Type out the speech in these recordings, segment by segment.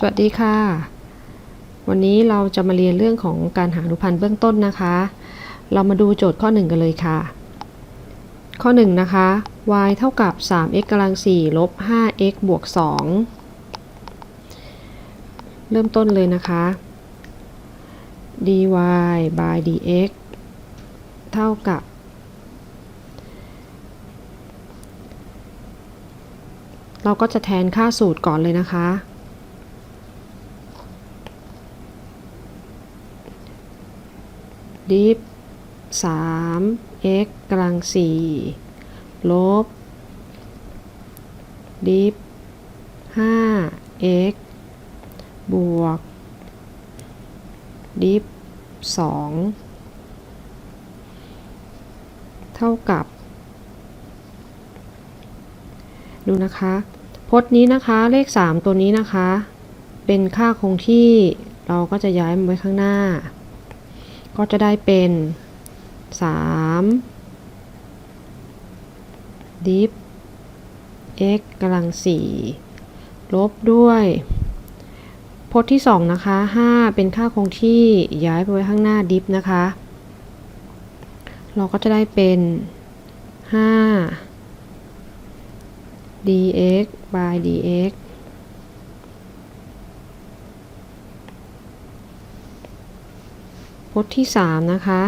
สวัสดีค่ะ วันนี้เราจะมาเรียนเรื่องของการหาอนุพันธ์เบื้องต้นนะคะ เรามาดูโจทย์ข้อ 1 กันเลยค่ะ ข้อ 1 นะคะ y เท่ากับ 3x กำลัง4ลบ 5x บวก 2 เริ่มต้นเลยนะคะ dy by dx เท่ากับ เราก็จะแทนค่าสูตรก่อนเลยนะคะ ดิฟ3 x กำลัง4ลบ ดิฟ5 x บวก ดิฟ2เท่ากับ ดูนะคะ พจน์นี้นะคะเลข 3 ตัวนี้นะคะ เป็นค่าคงที่เราก็จะย้ายมันไว้ข้างหน้า ก็จะได้เป็น3ดิฟ x กำลัง4ลบด้วยพจน์ที่ 2 นะคะ 5 เป็นค่าคงที่ย้ายไปไว้ข้างหน้าดิฟนะคะ เราก็จะได้เป็น 5 dx by dx จน์ที่ 3 นะคะ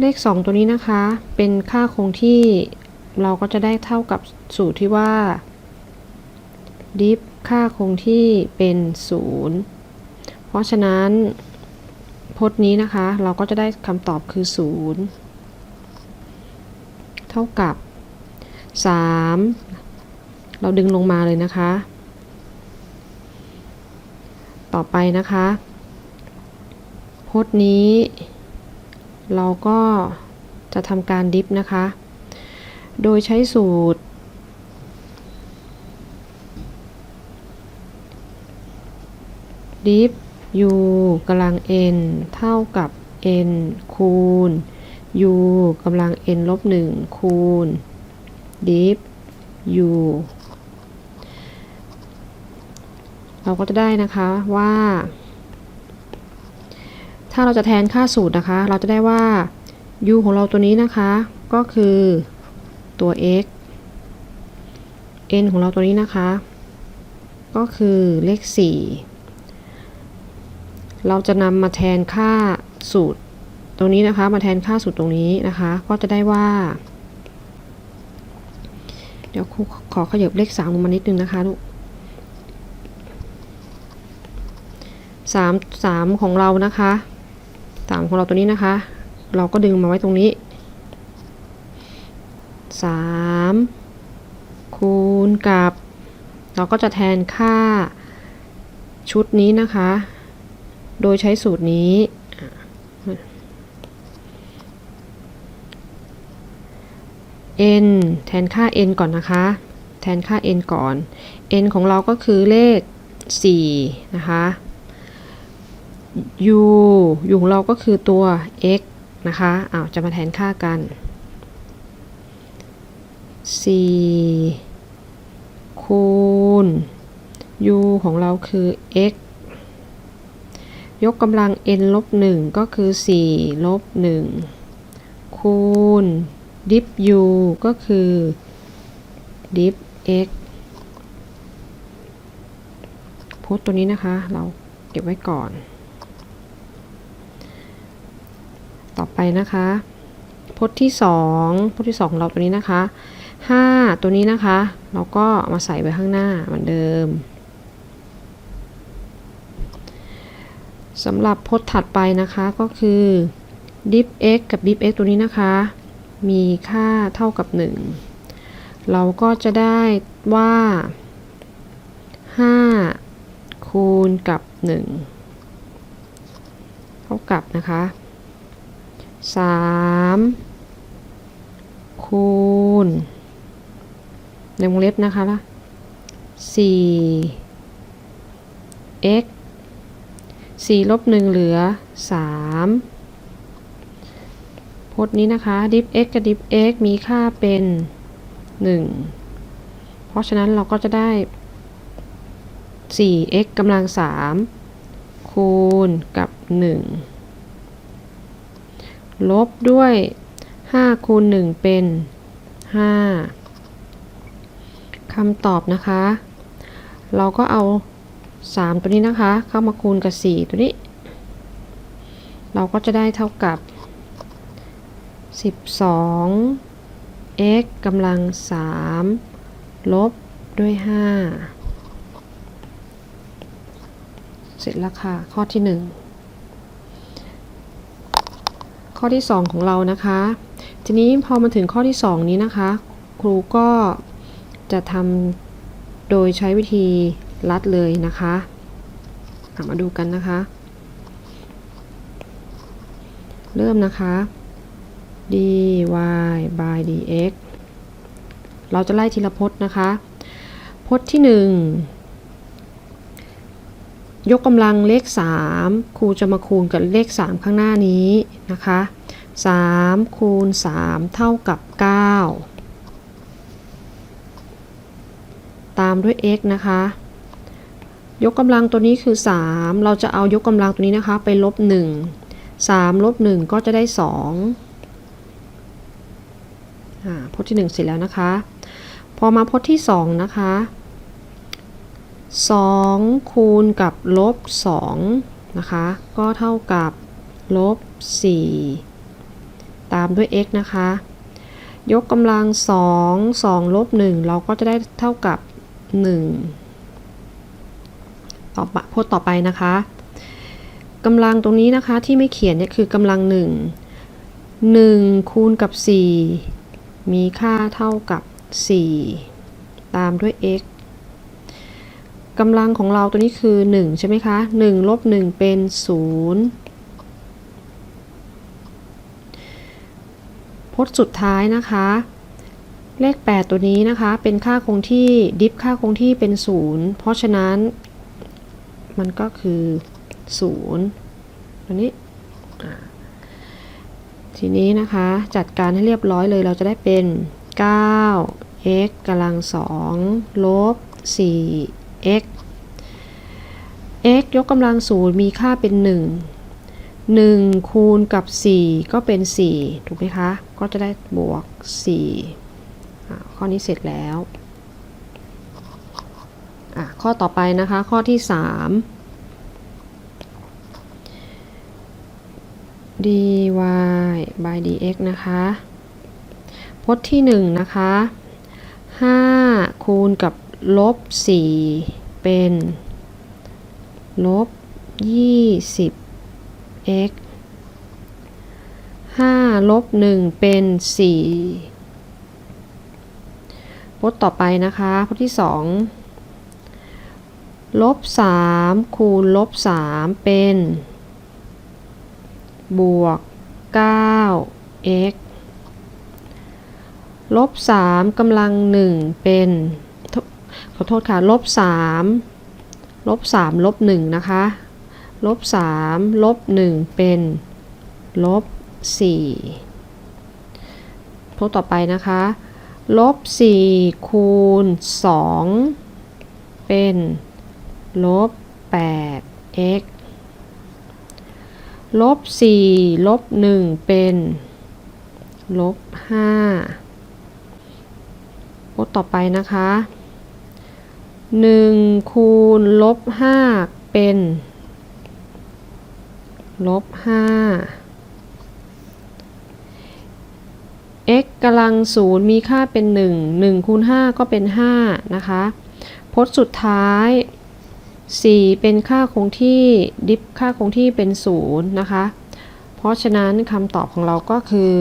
เลข 2 ตัวนี้นะคะ เป็นค่าคงที่เราก็จะได้เท่ากับสูตรที่ว่าดิฟค่าคงที่เป็น 0 เพราะฉะนั้นพจน์นี้นะคะ เราก็จะได้คำตอบคือ 0 เท่ากับ 3 เราดึงลงมาเลยนะคะ ต่อไปนะคะ พจน์นี้ เราก็จะทำการดิฟนะคะ โดยใช้สูตร ดิฟ u กำลัง n เท่ากับ n คูณ u กำลัง n ลบ1คูณ ดิฟ u เราก็จะได้นะคะว่า ถ้าเราจะแทนค่าสูตรนะคะ เราจะได้ว่า u ของเราตัวนี้นะคะ ก็คือตัว x n ของเราตัวนี้นะคะ ก็คือเลข 4 เราจะนำมาแทนค่าสูตรตรงนี้นะคะ มาแทนค่าสูตรตรงนี้นะคะ ก็จะได้ว่า เดี๋ยวครูขอขยับเลข3ลงมานิดนึงนะคะลูก สามสามของเรานะคะสามของเราตัวนี้นะคะ เราก็ดึงมาไว้ตรงนี้สามคูณกับ เราก็จะแทนค่าชุดนี้นะคะ โดยใช้สูตรนี้ n แทนค่า n ก่อนนะคะ แทนค่า n ก่อน n ของเราก็คือเลข4นะคะ u u ของเราก็คือตัว x นะคะอ้าวจะมาแทนค่ากัน 4 คูณ u ของเราคือ x ยกกำลัง n ลบ 1 ก็คือ 4 ลบ 1 คูณ ดิฟ u ก็คือ ดิฟ x โพสต์ตัวนี้นะคะ เราเก็บไว้ก่อน ต่อไปนะคะพจน์ที่2พจน์ที่2ของเราตัวนี้นะคะ 5 ตัวนี้นะคะ เราก็มาใส่ไว้ข้างหน้าเหมือนเดิมสำหรับพจน์ถัดไปนะคะก็คือ diff x กับ diff x ตัวนี้นะคะ มีค่าเท่ากับ 1 เราก็จะได้ว่า 5 คูณกับ 1 เท่ากับนะคะ 3คูณในวงเล็บนะคะละ4 x 4ลบ1เหลือ3พจน์นี้นะคะ diff x กับ diff x มีค่าเป็น1เพราะฉะนั้นเราก็จะได้ 4x กำลัง 3 คูณกับ 1 ลบด้วย5คูณ1เป็น 5คำตอบนะคะ เราก็เอา 3 ตัวนี้นะคะ เข้ามาคูณกับ 4 ตัวนี้ เราก็จะได้เท่ากับ 12 x กำลัง 3 ลบด้วย 5 เสร็จแล้วค่ะ ข้อที่ 1 ข้ อที่ 2 ของเรานะคะ ทีนี้พอมาถึงข้อที่ 2 นี้นะคะ ครูก็จะทำโดยใช้วิธีลัดเลยนะคะอะมาดูกันนะคะ เริ่มนะคะ dy by dx เราจะไล่ทีละพจน์นะคะ พจน์ที่ 1 ยกกำลังเลข 3 ครูจะมาคูณกับเลข 3 ข้างหน้านี้นะคะ 3คูณ3เท่ากับ 9 ตามด้วย x นะคะ ยกกำลังตัวนี้คือ 3 เราจะเอายกกำลังตัวนี้นะคะ ไปลบ 1 3 ลบ 1 ก็จะได้2อ่าพจน์ที่ 1 เสร็จแล้วนะคะ พอมาพจน์ที่ 2 นะคะ 2 คูณกับลบ 2 นะคะ ก็เท่ากับลบ 4 ตามด้วย x นะคะ ยกกำลัง 2 2ลบ1เราก็จะได้เท่ากับ 1 ต่อไปพจน์ต่อไปนะคะกำลังตรงนี้นะคะที่ไม่เขียนเนี่ยคือกำลัง 1 1 คูณกับ 4 มีค่าเท่ากับ 4 ตามด้วย x กำลังของเราตัวนี้คือ 1 ใช่ไหมคะ 1 ลบ 1 เป็น 0 พจน์สุดท้ายนะคะ เลข 8 ตัวนี้นะคะ เป็นค่าคงที่ดิฟค่าคงที่เป็น 0 เพราะฉะนั้น มันก็คือ 0 ตัวนี้ ทีนี้นะคะ จัดการให้เรียบร้อยเลยเราจะได้เป็น 9 x กำลัง 2 ลบ 4 x x ยกกำลัง 0 มีค่าเป็น 1 1 คูณกับ 4 ก็เป็น 4 ถูกไหมคะ ก็จะได้บวก 4 ข้อนี้เสร็จแล้วข้อต่อไปนะคะ ข้อที่ 3 dy by dx นะคะ พจน์ที่ 1 นะคะ 5 คูณกับลบ 4 เป็น ลบ 20 x 5ลบ1เป็น 4 พจน์ต่อไปนะคะ พจน์ที่ 2 ลบ 3 คูณลบ 3 เป็น บวก 9x ลบ 3กำลัง 1 เป็น ขอโทษค่ะ ลบ 3 ลบ 3 ลบ 1 นะคะ ลบ3ลบ1เป็นลบ4พวกต่อไปนะคะลบ4คูณ2เป็นลบ 8x ลบ4ลบ1เป็นลบ5พจน์ต่อไปนะคะ1คูณลบ5เป็น ลบ5 x กำลัง0มีค่าเป็น 1 1คูณ5ก็เป็น 5 นะคะ พจน์สุดท้าย 4 เป็นค่าคงที่ ดิฟค่าคงที่เป็น 0 นะคะ เพราะฉะนั้นคำตอบของเราก็คือ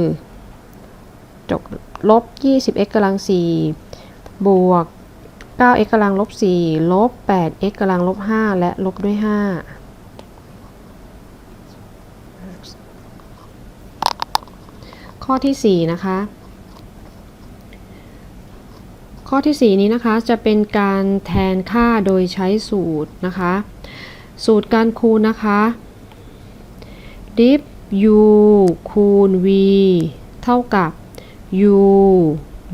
จบลบ 20x กำลัง 4 บวก 9x กำลังลบ 4 ลบ 8x กำลังลบ 5 และลบด้วย 5 ข้อที่4นะคะ ข้อที่ 4 นี้นะคะจะเป็นการแทนค่าโดยใช้สูตรนะคะ สูตรการคูณนะคะ diff u คูณ v เท่ากับ u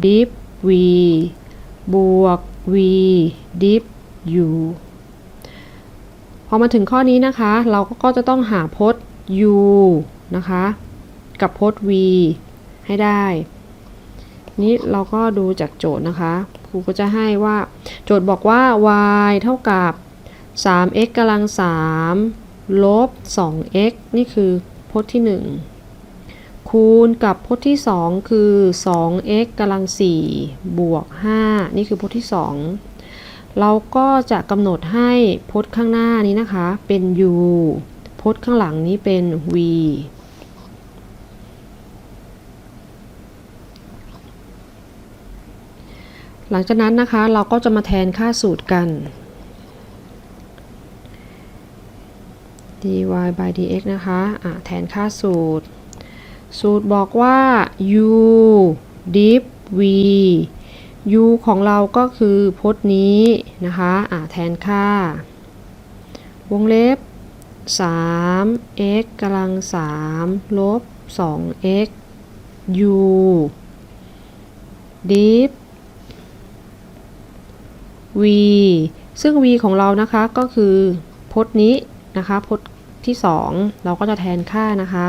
diff v บวก v dip u พอมาถึงข้อนี้นะคะ เราก็จะต้องหาพจน์ u นะคะ กับพจน์ v ให้ได้ นี้เราก็ดูจากโจทย์นะคะ ครูก็จะให้ว่าโจทย์บอกว่า y เท่ากับ 3x กำลัง 3 ลบ 2x นี่คือพจน์ที่ 1 คูณกับพจน์ที่ 2 คือ 2x กำลัง 4 บวก 5 นี่คือพจน์ที่ 2 เราก็จะกำหนดให้พจน์ข้างหน้านี้นะคะ เป็น u พจน์ข้างหลังนี้เป็น v หลังจากนั้นนะคะเราก็จะมาแทนค่าสูตรกัน dy by dx นะคะะแทนค่าสูตร สูตรบอกว่า u dip v u ของเราก็คือพจน์นี้นะคะะแทนค่า วงเล็บ 3x กำลัง 3 ลบ 2x u dip v ซึ่ง v ของเรานะคะก็คือพจน์นี้นะคะพจน์ที่ 2 เราก็จะแทนค่านะคะ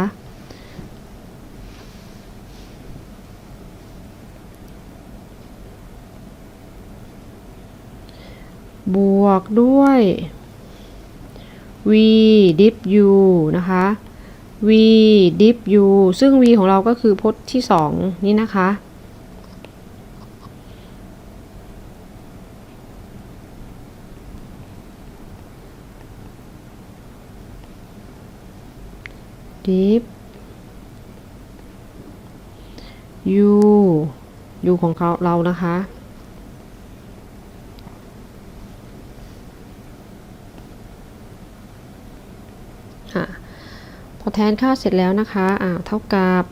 บวกด้วย v dip u นะคะ v dip u ซึ่ง v ของเราก็คือพจน์ที่ 2 นี่นะคะ dip u u ของเขาเรานะคะ ค่ะ พอแทนค่าเสร็จแล้วนะคะ อ่า เท่ากับ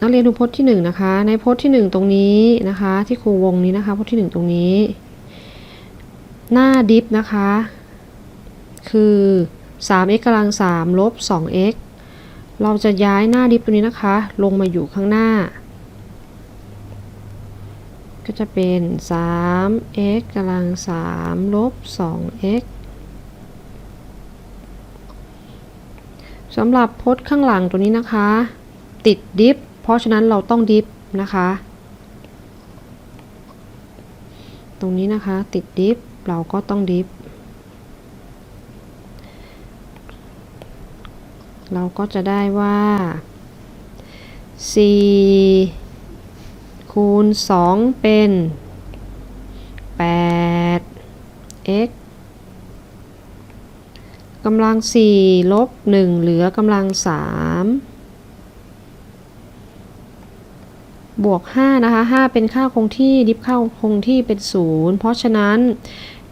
นักเรียนดูพจน์ที่1นะคะ ในพจน์ที่ 1 ตรงนี้นะคะ ที่ครูวงนี้นะคะ พจน์ที่ 1 ตรงนี้ หน้าดิฟนะคะ คือ 3x กำลัง3ลบ 2x เราจะย้ายหน้าดิฟตัวนี้นะคะ ลงมาอยู่ข้างหน้า ก็จะเป็น 3x กำลัง3ลบ 2x สำหรับพจน์ข้างหลังตัวนี้นะคะ ติดดิฟ เพราะฉะนั้นเราต้องดิฟนะคะ ตรงนี้นะคะติดดิฟ เราก็ต้องดิฟ เราก็จะได้ว่า 4 คูณ 2 เป็น 8 x กำลัง 4 ลบ 1 เหลือกำลัง 3บวก 5 นะคะ 5 เป็นค่าคงที่ ดิฟค่าคงที่เป็น 0 เพราะฉะนั้น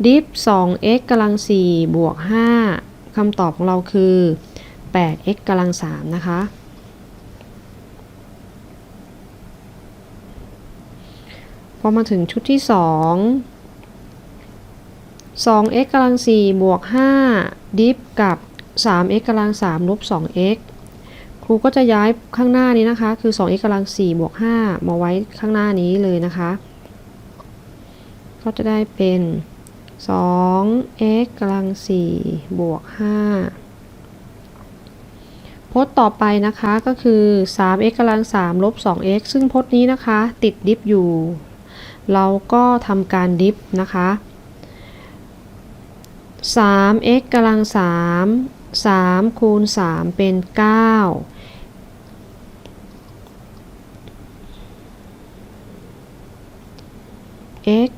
ดิฟ 2x กำลัง 4 บวก 5คำตอบของเราคือ 8x กำลัง 3 นะคะ พอมาถึงชุดที่ 2 2x กำลัง 4 บวก 5 ดิฟกับ 3x กำลัง 3 ลบ 2x ครูก็จะย้ายข้างหน้านี้นะคะ คือ 2x กำลัง 4 บวก 5 มาไว้ข้างหน้านี้เลยนะคะ ก็จะได้เป็น 2x กำลัง4บวก 5 พจน์ต่อไปนะคะก็คือ 3x กำลัง3ลบ 2x ซึ่งพจน์นี้นะคะ ติดดิฟอยู่ เราก็ทำการดิฟนะคะ 3x กำลัง3 3คูณ3เป็น 9 x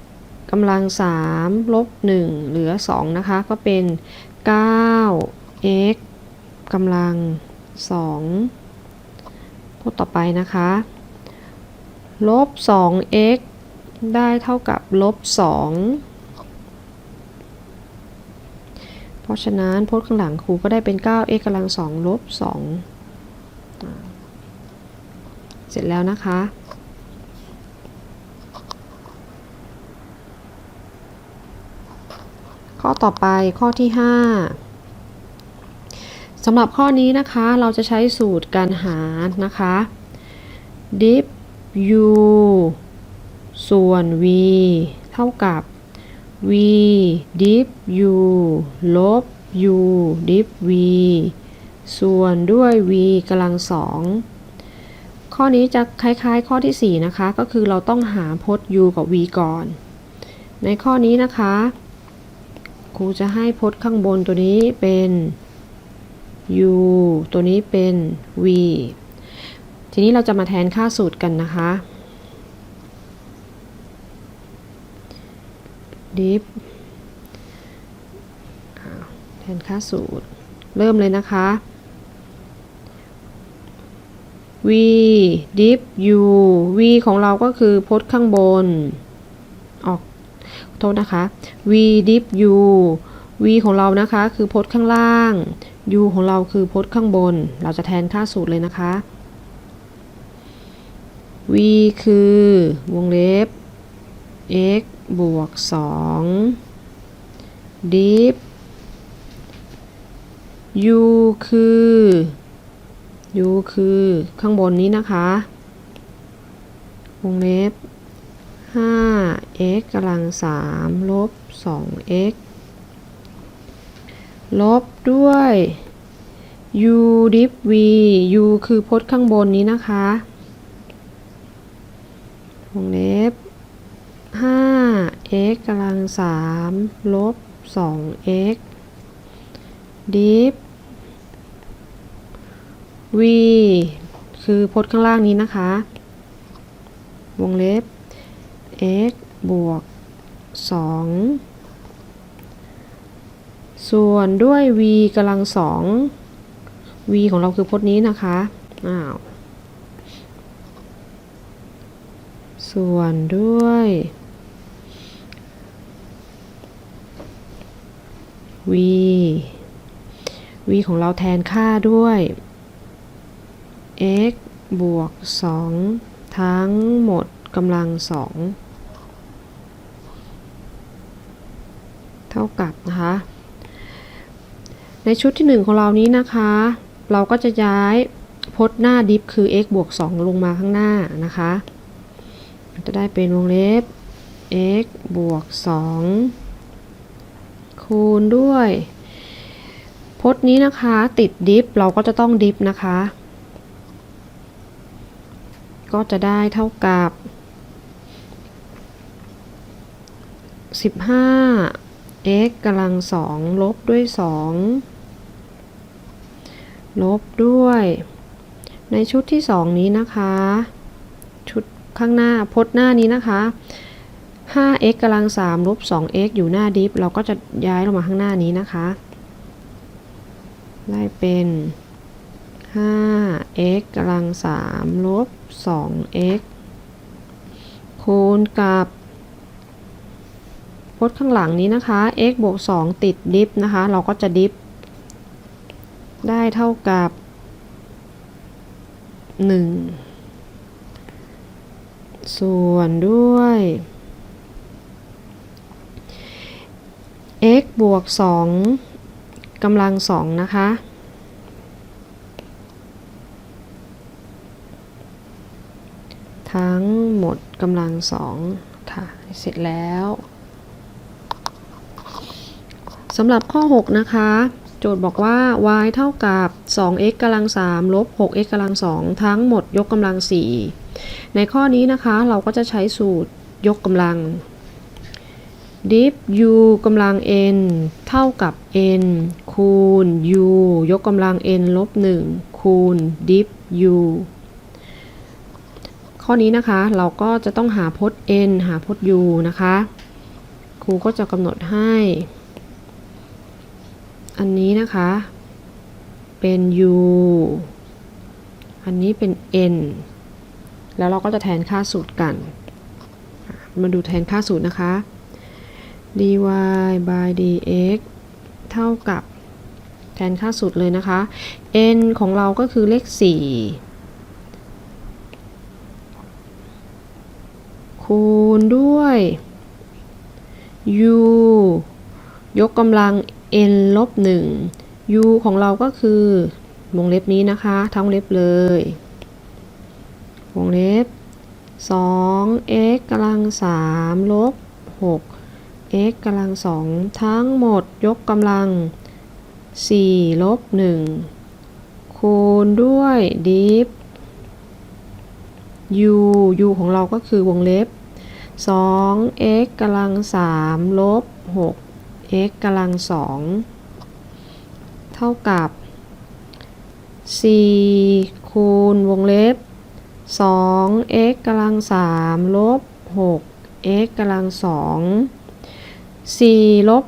กำลัง3ลบ1เหลือ 2 นะคะ ก็เป็น 9 x กำลัง 2 พูดต่อไปนะคะ ลบ 2x ได้เท่ากับลบ 2 เพราะฉะนั้นพจน์ข้างหลังครูก็ได้เป็น 9x กำลัง 2 ลบ 2 เสร็จแล้วนะคะ ข้อต่อไปข้อที่ 5สำหรับข้อนี้นะคะเราจะใช้สูตรการหารนะคะ div u ส่วน v เท่ากับ v div u ลบ u div v ส่วนด้วย v กำลังสองข้อนี้จะคล้ายๆ ข้อที่ 4 นะคะ ก็คือเราต้องหาพจน์ u กับ v ก่อน ในข้อนี้นะคะ ครูจะให้พจน์ข้างบนตัวนี้เป็น u ตัวนี้เป็น v ทีนี้เราจะมาแทนค่าสูตรกันนะคะ div อ่าแทนค่าสูตร เริ่มเลยนะคะ v div u v ของเราก็คือพจน์ข้างบน ออก โทษนะคะ v div u v ของเรานะคะคือพจน์ข้างล่าง u ของเราคือพจน์ข้างบน เราจะแทนค่าสูตรเลยนะคะ v คือวงเล็บ x บวก 2 div u คือ u คือข้างบนนี้นะคะ วงเล็บ 5x กำลัง3ลบ 2x ลบด้วย u div v u คือพจน์ข้างบนนี้นะคะวงเล็บ 5x กำลัง3ลบ 2x div v คือพจน์ข้างล่างนี้นะคะ วงเล็บ x บวก 2 ส่วนด้วย v กำลัง 2 v ของเราคือพจน์นี้นะคะอ้าวส่วนด้วย v v ของเราแทนค่าด้วย x บวก 2 ทั้งหมดกำลัง 2 ท่ากับนะคะ ในชุดที่ 1 ของเรานี้นะคะ เราก็จะย้ายพจน์หน้าดิฟคือ x บวก 2 ลงมาข้างหน้านะคะ จะได้เป็นวงเล็บ x บวก 2 คูณด้วย พจน์นี้นะคะติดดิฟเราก็จะต้องดิฟนะคะ ก็จะได้เท่ากับ 15 x กำลัง2ลบด้วย 2 ลบด้วย ในชุดที่ 2 นี้นะคะ ชุดข้างหน้าพจน์หน้านี้นะคะ 5x กำลัง3ลบ 2x อยู่หน้าดิฟ เราก็จะย้ายลงมาข้างหน้านี้นะคะ ได้เป็น 5x กำลัง3ลบ 2x คูณกับ พจน์ข้างหลังนี้นะคะ x บวก 2 ติดดิฟนะคะ เราก็จะดิฟได้เท่ากับ 1 ส่วนด้วย x บวก 2กำลัง 2 นะคะ ทั้งหมดกำลัง 2 ค่ะ เสร็จแล้ว สำหรับข้อ 6 นะคะ โจทย์บอกว่า y เท่ากับ 2x กำลัง3ลบ 6x กำลัง2ทั้งหมดยกกำลัง 4 ในข้อนี้นะคะ เราก็จะใช้สูตรยกกำลัง div u กำลัง n เท่ากับ n คูณ u ยกกำลัง n ลบ 1 คูณ div u ข้อนี้นะคะ เราก็จะต้องหาพจน์ n หาพจน์ u นะคะ ครูก็จะกำหนดให้ อันนี้นะคะ เป็น u อันนี้เป็น n แล้วเราก็จะแทนค่าสูตรกัน มาดูแทนค่าสูตรนะคะ dy by dx เท่ากับแทนค่าสูตรเลยนะคะ n ของเราก็คือเลข 4 คูณด้วย u ยกกำลัง n ลบ1 u ของเราก็คือวงเล็บนี้นะคะ ทั้งเล็บเลย วงเล็บ 2x กำลัง 3 ลบ 6x กำลัง 2 ทั้งหมดยกกำลัง 4 ลบ 1 คูณด้วยดิฟ u u ของเราก็คือวงเล็บ 2x กำลัง 3 ลบ x กำลัง2เท่ากับ 4 คูณวงเล็บ 2x กำลัง3ลบ 6x กำลัง2 4ลบ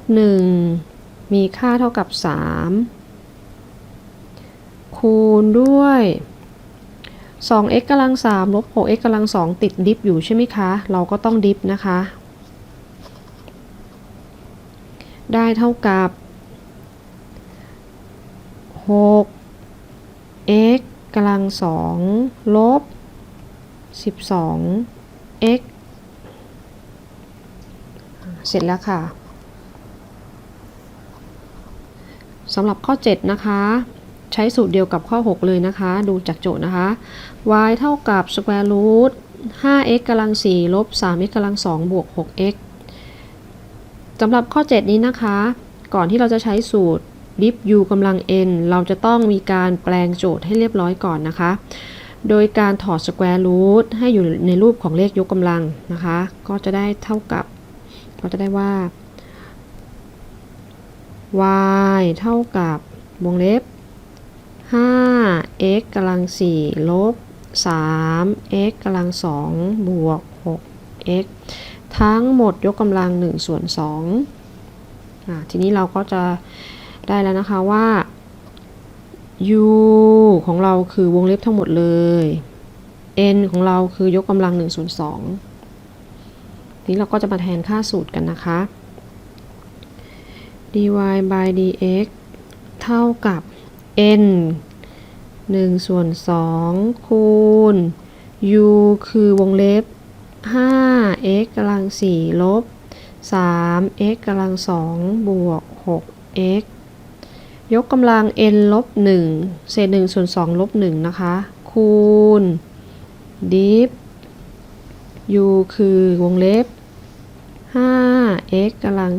1มีค่าเท่ากับ 3 คูณด้วย 2x กำลัง3ลบ 6x กำลัง2ติดดิฟอยู่ใช่ไหมคะ เราก็ต้องดิฟนะคะ ได้เท่ากับ 6x กำลัง2ลบ 12x เสร็จแล้วค่ะสำหรับข้อ 7 นะคะ ใช้สูตรเดียวกับข้อ 6 เลยนะคะ ดูจากโจทย์นะคะ y เท่ากับ square root 5x กำลัง4ลบ 3x กำลัง2บวก 6x สำหรับข้อ 7 นี้นะคะ ก่อนที่เราจะใช้สูตร diff u กำลัง n เราจะต้องมีการแปลงโจทย์ให้เรียบร้อยก่อนนะคะ โดยการถอด square root ให้อยู่ในรูปของเลขยกกำลังนะคะ ก็จะได้เท่ากับ ก็จะได้ว่า y เท่ากับวงเล็บ 5x กำลัง 4 ลบ 3x กำลัง 2 บวก 6x ทั้งหมดยกกำลัง1ส่วน2อะทีนี้เราก็จะได้แล้วนะคะว่า u ของเราคือวงเล็บทั้งหมดเลย n ของเราคือยกกำลัง1ส่วน2นี้เราก็จะมาแทนค่าสูตรกันนะคะ dy by dx เท่ากับ n 1ส่วน2คูณ u คือวงเล็บ 5x กำลัง4ลบ 3x กำลัง2บวก 6x ยกกำลัง n ลบ 1 เศษ1ส่วน2ลบ 1 นะคะ คูณ diff u คือวงเล็บ 5x กำลัง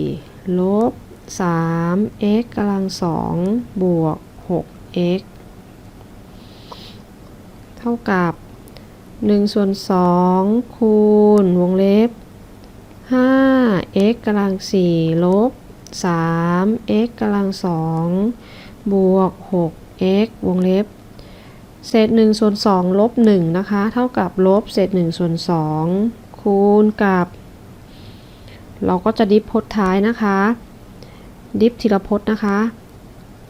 4ลบ 3x กำลัง2บวก 6x เท่ากับ 1ส่วน2คูณวงเล็บ 5x กำลัง4ลบ 3x กำลัง2บวก 6x วงเล็บ เศษ1ส่วน2ลบ1นะคะ เท่ากับลบเศษ1ส่วน2คูณกับ เราก็จะดิฟพจน์ท้ายนะคะ ดิฟทีละพจน์นะคะ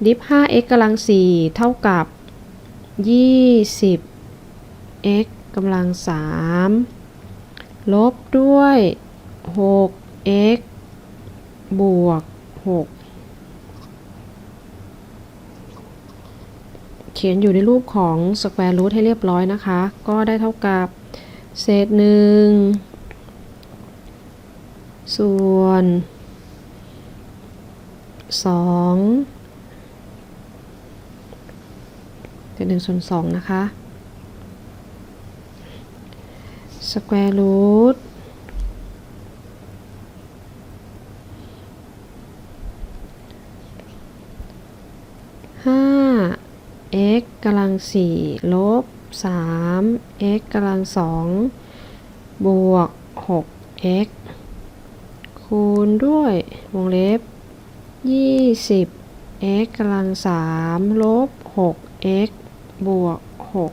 ดิฟ 5x กำลัง4เท่ากับ 20x กำลัง3ลบด้วย 6x บวก6 เขียนอยู่ในรูปของ square root ให้เรียบร้อยนะคะ ก็ได้เท่ากับเศษหนึ่งส่วนสองเศษหนึ่งส่วนสองนะคะ square root ห้า x กำลังสี่ลบสาม x กำลังสองบวกหก x คูณด้วยวงเล็บยี่สิบ x กำลังสามลบหก x บวกหก